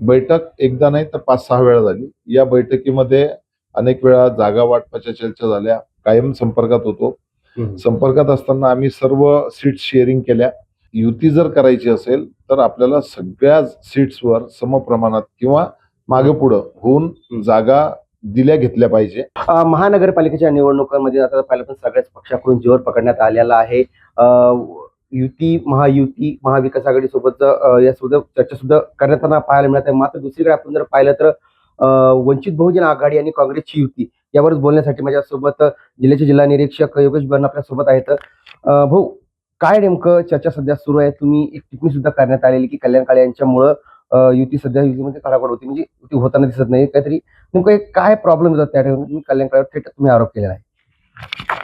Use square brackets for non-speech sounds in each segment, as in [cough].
बैठक एकदा नाही तर पाच सहा वेळा झाली. या बैठकीमध्ये अनेक वेळा जागा वाटपाच्या चर्चा झाल्या. कायम संपर्कात होतो. संपर्कात असताना आम्ही सर्व सीट्स शेअरिंग केल्या. युती जर करायची असेल तर आपल्याला सगळ्या सीट्सवर समप्रमाणात किंवा मागे पुढं होऊन जागा दिल्या घेतल्या पाहिजे. महानगरपालिकेच्या निवडणुकांमध्ये आता पाहिलं पण सगळ्याच पक्षाकडून जोर पकडण्यात आलेला आहे. युती महायुती महाविकास आघाडी या सुद्धा चर्चा सुद्धा करण्यात पाहायला मिळत आहे मात्र दुसरीकडे आपण जर पाहिलं तर वंचित बहुजन आघाडी आणि काँग्रेसची युती यावरच बोलण्यासाठी माझ्यासोबत जिल्ह्याचे जिल्हा निरीक्षक योगेश बर्न आपल्यासोबत आहेत भाऊ काय नेमकं चर्चा सध्या सुरू आहे? तुम्ही एक टिप्पणी सुद्धा करण्यात आलेली की कल्याण काळे यांच्यामुळं युती सध्या युतीमध्ये खराबड होती. म्हणजे युती होताना दिसत नाही. काहीतरी नेमकं एक काय प्रॉब्लेम येतात त्या ठिकाणी कल्याण काळावर थेट तुम्ही आरोप केलेला आहे.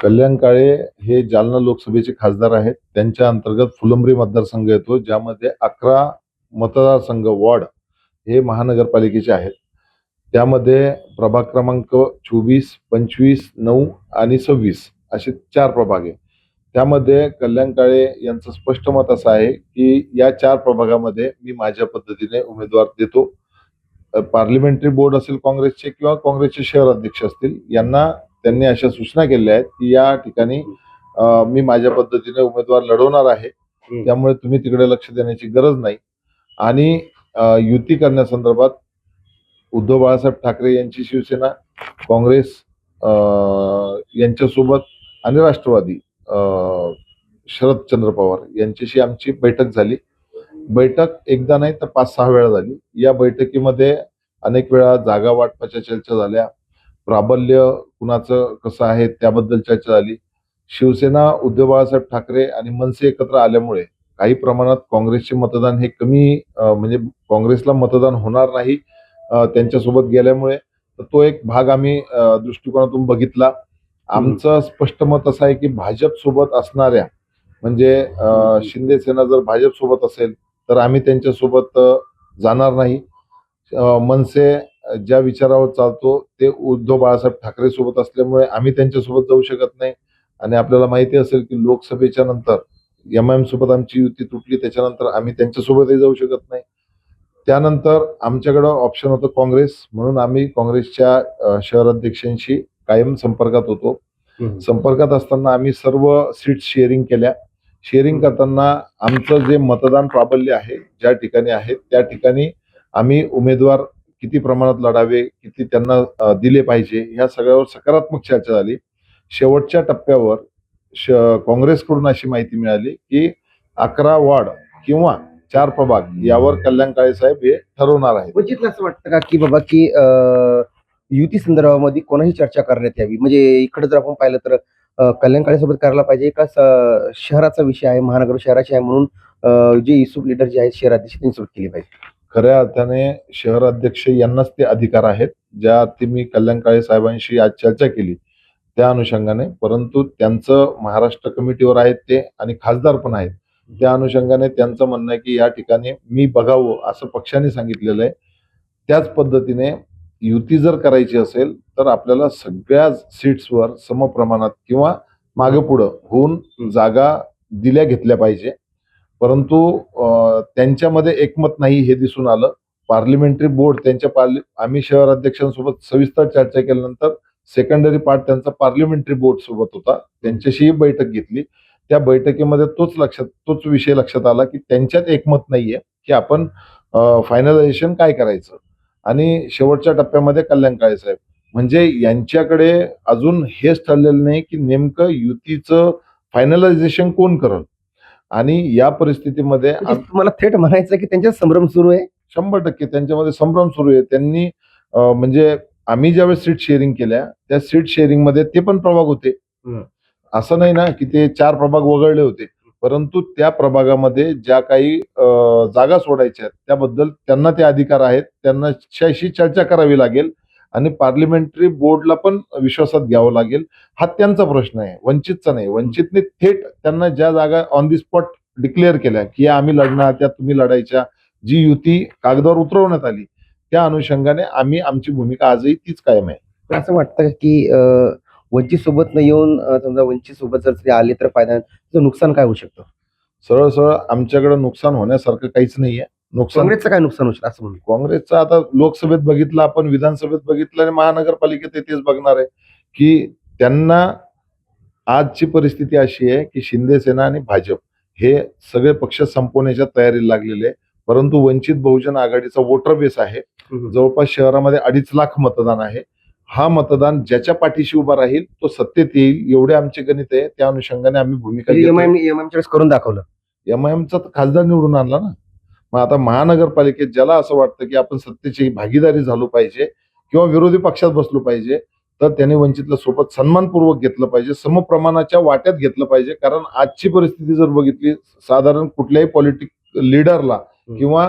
कल्याण काळे हे जालना लोकसभेचे खासदार आहेत. त्यांच्या अंतर्गत फुलंब्री मतदारसंघ येतो ज्यामध्ये अकरा मतदारसंघ वॉर्ड हे महानगरपालिकेचे आहेत. त्यामध्ये प्रभाग क्रमांक चोवीस पंचवीस नऊ आणि सव्वीस असे चार प्रभाग आहे त्यामध्ये कल्याण काळे यांचं स्पष्ट मत असं आहे की या चार प्रभागामध्ये मी माझ्या पद्धतीने उमेदवार देतो. पार्लिमेंटरी बोर्ड असेल काँग्रेसचे किंवा काँग्रेसचे शहर अध्यक्ष असतील यांना त्यांनी अशा सूचना केल्या आहेत की या ठिकाणी मी माझ्या पद्धतीने उमेदवार लढवणार आहे. त्यामुळे तुम्ही तिकडे लक्ष देण्याची गरज नाही. आणि युती करण्यासंदर्भात उद्धव बाळासाहेब ठाकरे यांची शिवसेना काँग्रेस अ, यांच्यासोबत आणि राष्ट्रवादी अ, शरदचंद्र पवार यांच्याशी आमची बैठक झाली. बैठक एकदा नाही तर पाच सहा वेळा झाली. या बैठकीमध्ये अनेक वेळा जागा वाटपाच्या चर्चा झाल्या. प्राबल्य कुणाचं कसं आहे त्याबद्दल चर्चा झाली. शिवसेना उद्धव बाळासाहेब ठाकरे आणि मनसे एकत्र आल्यामुळे काही प्रमाणात काँग्रेसचे मतदान हे कमी म्हणजे काँग्रेसला मतदान होणार नाही त्यांच्यासोबत गेल्यामुळे. तर तो एक भाग आम्ही दृष्टिकोनातून बघितला. आमचं स्पष्ट मत असं आहे की भाजप सोबत असणाऱ्या म्हणजे शिंदे सेना जर भाजप सोबत असेल तर आम्ही त्यांच्यासोबत जाणार नाही. मनसे ज्या विचारावर चालतो ते उद्धव बाळासाहेब ठाकरे सोबत असल्यामुळे आम्ही त्यांच्यासोबत जाऊ शकत नाही. आणि आपल्याला माहिती असेल की लोकसभेच्या नंतर एम आय एम सोबत आमची युती तुटली त्याच्यानंतर आम्ही त्यांच्यासोबतही जाऊ शकत नाही. त्यानंतर आमच्याकडं ऑप्शन होतं काँग्रेस. म्हणून आम्ही काँग्रेसच्या अं, शहर अध्यक्षांशी कायम संपर्कात होतो. संपर्कात असताना आम्ही सर्व सीट्स शेअरिंग केल्या. शेअरिंग करताना आमचं जे मतदान प्राबल्य आहे ज्या ठिकाणी आहे त्या ठिकाणी आम्ही उमेदवार किती प्रमाणात लढावे किती त्यांना दिले पाहिजे ह्या सगळ्यावर सकारात्मक चर्चा झाली. शेवटच्या टप्प्यावर श काँग्रेसकडून अशी माहिती मिळाली की अकरा वॉर्ड किंवा चार प्रभाग यावर कल्याण काळे साहेब हे ठरवणार आहेत. वंचितला असं वाटतं का की बाबा की युती संदर्भामध्ये कोणाही चर्चा करण्यात यावी? म्हणजे इकडे जर आपण पाहिलं तर कल्याण काळे सोबत करायला पाहिजे का शहराचा विषय आहे महानगर शहराचे आहे म्हणून जे इसूप लिडर जे आहेत शहराध्यक्ष त्यांनी सोबत केली पाहिजे? खऱ्या अर्थाने शहर अध्यक्ष यांनाच ते अधिकार आहेत. ज्या अर्थी मी कल्याण काळे साहेबांशी आज चर्चा केली त्या अनुषंगाने. परंतु त्यांचं महाराष्ट्र कमिटीवर आहेत ते आणि खासदार पण आहेत. त्या अनुषंगाने त्यांचं म्हणणं आहे की या ठिकाणी मी बघावं असं पक्षाने सांगितलेलं आहे. त्याच पद्धतीने युती जर करायची असेल तर आपल्याला सगळ्या सीट्सवर समप्रमाणात किंवा मागे पुढं होऊन जागा दिल्या घेतल्या पाहिजे. परंतु त्यांच्यामध्ये एकमत नाही हे दिसून आलं. पार्लिमेंटरी बोर्ड त्यांच्या पार्लि आम्ही शहर अध्यक्षांसोबत सविस्तर चर्चा केल्यानंतर सेकंडरी पार्ट त्यांचा पार्लिमेंटरी बोर्ड सोबत होता. त्यांच्याशीही बैठक घेतली. त्या बैठकीमध्ये तोच लक्षात तोच विषय लक्षात आला की त्यांच्यात एकमत नाहीये की आपण फायनलायझेशन काय करायचं? आणि शेवटच्या टप्प्यामध्ये कल्याण काळे साहेब. म्हणजे यांच्याकडे अजून हेच ठरलेलं नाही की नेमकं युतीचं फायनलायझेशन कोण करल? आणि या परिस्थितीमध्ये आम- म्हणजे तुम्हाला थेट म्हणायचं आहे की त्यांच्यात संभ्रम सुरू आहे? शंभर टक्के त्यांच्यामध्ये संभ्रम सुरू आहे. त्यांनी अं, म्हणजे आम्ही ज्यावेळेस सीट शेअरिंग केल्या त्या सीट शेअरिंगमध्ये ते पण प्रभाग होते. हम्म. असं नाही ना की ते चार प्रभाग वगळले होते. परंतु त्या प्रभागामध्ये ज्या काही अं, जागा सोडायच्या आहेत त्याबद्दल त्यांना ते अधिकार आहेत. त्यांना त्याशी चर्चा करावी लागेल. आणि पार्लिमेंटरी बोर्डला पण विश्वासात घ्यावं लागेल. हा त्यांचा प्रश्न आहे. वंचितचा नाही. वंचितने थेट त्यांना ज्या जागा ऑन दी स्पॉट डिक्लेअर केल्या की या आम्ही लढणार त्या तुम्ही लढायच्या. जी युती कागदावर उतरवण्यात आली त्या अनुषंगाने आम्ही आमची भूमिका आजही तीच कायम आहे. असं वाटतं का वंचित सोबत न येऊन समजा वंचित सोबत जर ते आले तर फायदा नुकसान काय होऊ शकतं? सरळ सरळ आमच्याकडे नुकसान होण्यासारखं काहीच नाहीये. नुकसान काँग्रेसचं काय नुकसान होईल असं म्हणून काँग्रेसचं आता लोकसभेत बघितलं आपण विधानसभेत बघितलं आणि महानगरपालिकेत तेच बघणार आहे की त्यांना आजची परिस्थिती अशी आहे की शिंदे सेना आणि भाजप हे सगळे पक्ष संपवण्याच्या तयारीला लागलेले आहे परंतु वंचित बहुजन आघाडीचा वोटर बेस आहे. जवळपास शहरामध्ये अडीच लाख मतदान आहे. हा मतदान ज्याच्या पाठीशी उभा राहील तो सत्तेत येईल एवढे आमचे गणित आहे. त्या अनुषंगाने आम्ही भूमिका आय करून दाखवलं. एमआयएमचा खासदार निवडून आणला ना. मग आता महानगरपालिकेत ज्याला असं वाटतं की आपण सत्तेची भागीदारी झालो पाहिजे किंवा विरोधी पक्षात बसलो पाहिजे तर त्याने वंचितला सोबत सन्मानपूर्वक घेतलं पाहिजे समप्रमाणाच्या वाट्यात घेतलं पाहिजे. कारण आजची परिस्थिती जर बघितली साधारण कुठल्याही पॉलिटिक लिडरला किंवा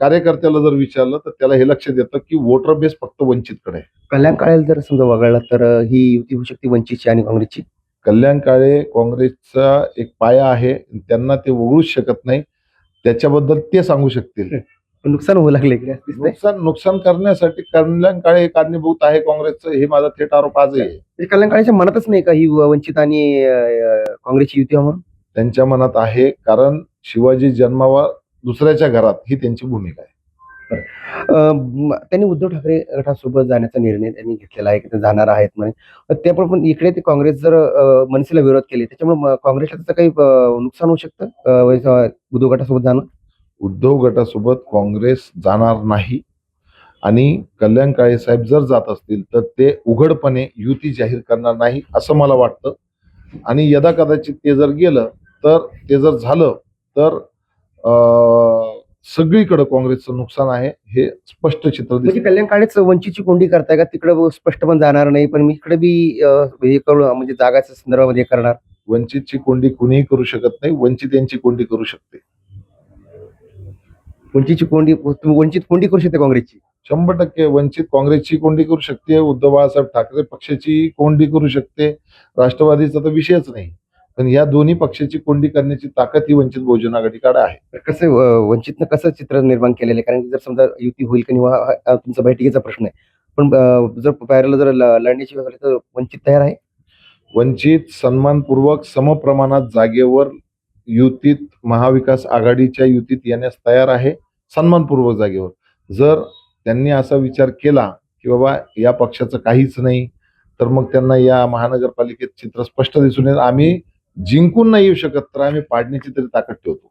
कार्यकर्त्याला जर विचारलं तर त्याला हे लक्षात येतं की वोटर बेस फक्त वंचितकडे कल्याण काळेला जर समजा वगळला तर ही युती होऊ शकते वंचितची आणि काँग्रेसची? कल्याण काळे काँग्रेसचा एक पाया आहे त्यांना ते वगळूच शकत नाही. त्याच्याबद्दल ते सांगू शकतील. [laughs] नुकसान होऊ लागले की दिसतंय. नुकसान नुकसान करण्यासाठी कल्याण काळे हे कारणीभूत आहे काँग्रेसचं हे माझा थेट आरोप आजही आहे. म्हणजे कल्याण काळेच्या मनातच नाही का ही वंचित आणि अं, काँग्रेसची युती म्हणून? त्यांच्या मनात आहे कारण शिवाजी जन्मावा दुसऱ्याच्या घरात ही त्यांची भूमिका आहे. तर त्यांनी उद्धव ठाकरे गटासोबत जाण्याचा निर्णय त्यांनी घेतलेला आहे की ते जाणार आहेत म्हणे. ते पण इकडे ते काँग्रेस जर मनसेला विरोध केले त्याच्यामुळे काँग्रेसला त्याचं काही नुकसान होऊ शकतं? उद्धव गटासोबत जाणं? उद्धव गटासोबत काँग्रेस जाणार नाही. आणि कल्याण काळे साहेब जर जात असतील तर ते उघडपणे युती जाहीर करणार नाही असं मला वाटतं. आणि यदा कदाचित ते जर गेलं तर ते जर झालं तर सगळीकडे काँग्रेसचं नुकसान आहे हे स्पष्ट चित्र म्हणजे कल्याण काळेच वंचितची कोंडी करताय का? तिकडे स्पष्ट पण जाणार नाही पण मी इकडे बी हे करू म्हणजे जागाच्या संदर्भामध्ये करणार. वंचितची कोंडी कुणीही करू शकत नाही वंचित यांची कोंडी करू शकते. वंचितची कोंडी तुम्ही वंचित कोंडी करू शकते काँग्रेसची? शंभर टक्के वंचित काँग्रेसची कोंडी करू शकते उद्धव बाळासाहेब ठाकरे पक्षाची कोंडी करू शकते. राष्ट्रवादीचा तर विषयच नाही. पण या दोन्ही पक्षाची कोंडी करण्याची ताकद ही वंचित बहुजन आघाडीकडे आहे. कसं वंचितनं कसं चित्र निर्माण केलेलं आहे? कारण की जर समजा युती होईल की नाही हा तुमचा बैठकीचा प्रश्न आहे. पण जर पॅरल जर लढण्याची झाली तर वंचित तयार आहे? वंचित सन्मानपूर्वक समप्रमाणात जागेवर युतीत महाविकास आघाडीच्या युतीत येण्यास तयार आहे सन्मानपूर्वक जागेवर. जर त्यांनी असा विचार केला की बाबा या पक्षाचं काहीच नाही तर मग त्यांना या महानगरपालिकेत चित्र स्पष्ट दिसून येईल. आम्ही जिंकून नाही येऊ शकत तर आम्ही पाडण्याची तरी ताकद ठेवतो.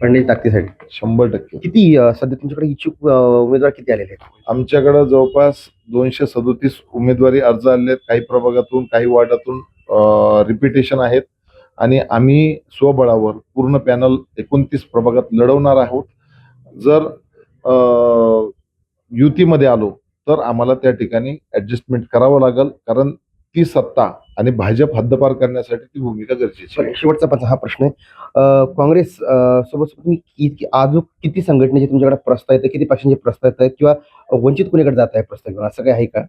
पडण्याची ताकदीसाठी शंभर टक्के. किती अं, सध्या तुमच्याकडे इच्छुक अं, उमेदवार किती आलेले आहेत? आमच्याकडे जवळपास दोनशे सदोतीस उमेदवारी अर्ज आले आहेत. काही प्रभागातून काही वार्डातून रिपिटेशन आहेत. आणि आम्ही स्वबळावर पूर्ण पॅनल एकोणतीस प्रभागात लढवणार आहोत. जर अ, युतीमध्ये आलो तर आम्हाला त्या ठिकाणी ऍडजस्टमेंट करावं लागेल. कारण ती सत्ता आणि भाजप हद्दपार करण्यासाठी ती भूमिका गरजेची आहे. शेवटचा पण हा प्रश्न आहे. अं, काँग्रेस अं, सोबत सोबत तुम्ही कि- अजून किती संघटनेचे तुमच्याकडे प्रस्ताव येतात किती पक्षांचे प्रस्ताव आहेत किंवा वंचित कुणीकडे जात आहे प्रस्ताव घेऊन? असं काही आहे का?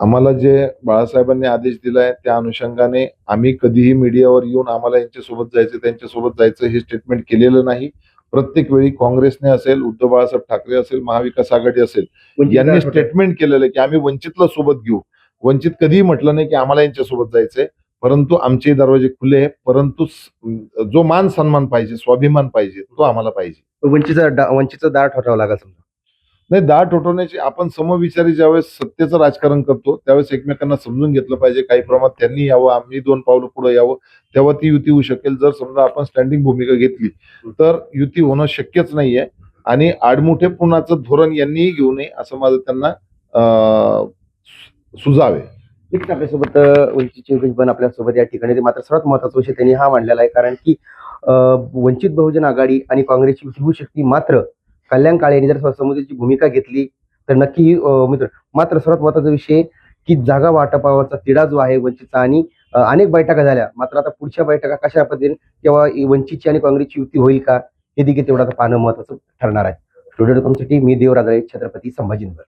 आम्हाला जे बाळासाहेबांनी आदेश दिलाय त्या अनुषंगाने आम्ही कधीही मीडियावर येऊन आम्हाला यांच्यासोबत जायचं त्यांच्यासोबत जायचं हे स्टेटमेंट केलेलं नाही. प्रत्येक वेळी काँग्रेसने असेल उद्धव बाळासाहेब ठाकरे असेल महाविकास आघाडी असेल यांनी. स्टेटमेंट केलेलं आहे की आम्ही वंचितला सोबत घेऊ. वंचित कधीही म्हटलं नाही की आम्हाला यांच्यासोबत जायचंय परंतु आमचे दरवाजे खुले आहे परंतु जो मान सन्मान पाहिजे स्वाभिमान पाहिजे तो आम्हाला पाहिजे. वंचितचा वंचितचा दार ठरवावा लागेल समजा. नाही दाट उठवण्याची आपण समविचारी ज्यावेळेस सत्तेचं राजकारण करतो त्यावेळेस एकमेकांना समजून घेतलं पाहिजे काही प्रमाणात त्यांनी यावं आम्ही दोन पावलं पुढे यावं तेव्हा ती युती होऊ शकेल. जर समजा आपण स्टँडिंग भूमिका घेतली तर युती होणं शक्यच नाहीये. आणि आडमुठेपणाचं धोरण यांनीही घेऊ नये असं माझं त्यांना सुजावे. सु- आपल्यासोबत अं, वंचितचे पण आपल्यासोबत या ठिकाणी. मात्र सर्वात महत्त्वाचा विषय त्यांनी हा मांडलेला आहे. कारण की वंचित बहुजन आघाडी आणि काँग्रेसची युती होऊ शकते मात्र कल्याण काळे यांनी जर समुद्राची भूमिका घेतली तर नक्की मित्र मात्र सर्वात महत्त्वाचा विषय की जागा वाटपावरचा तिढा जो आहे वंचितचा आणि अनेक बैठका झाल्या. मात्र आता पुढच्या बैठका कशा पद्धतीने किंवा वंचितची आणि काँग्रेसची युती होईल का हे देखील तेवढं आता पाहणं महत्वाचं ठरणार आहे. स्टुडिओ कॉमसाठी मी देवराजा छत्रपती संभाजीनगर.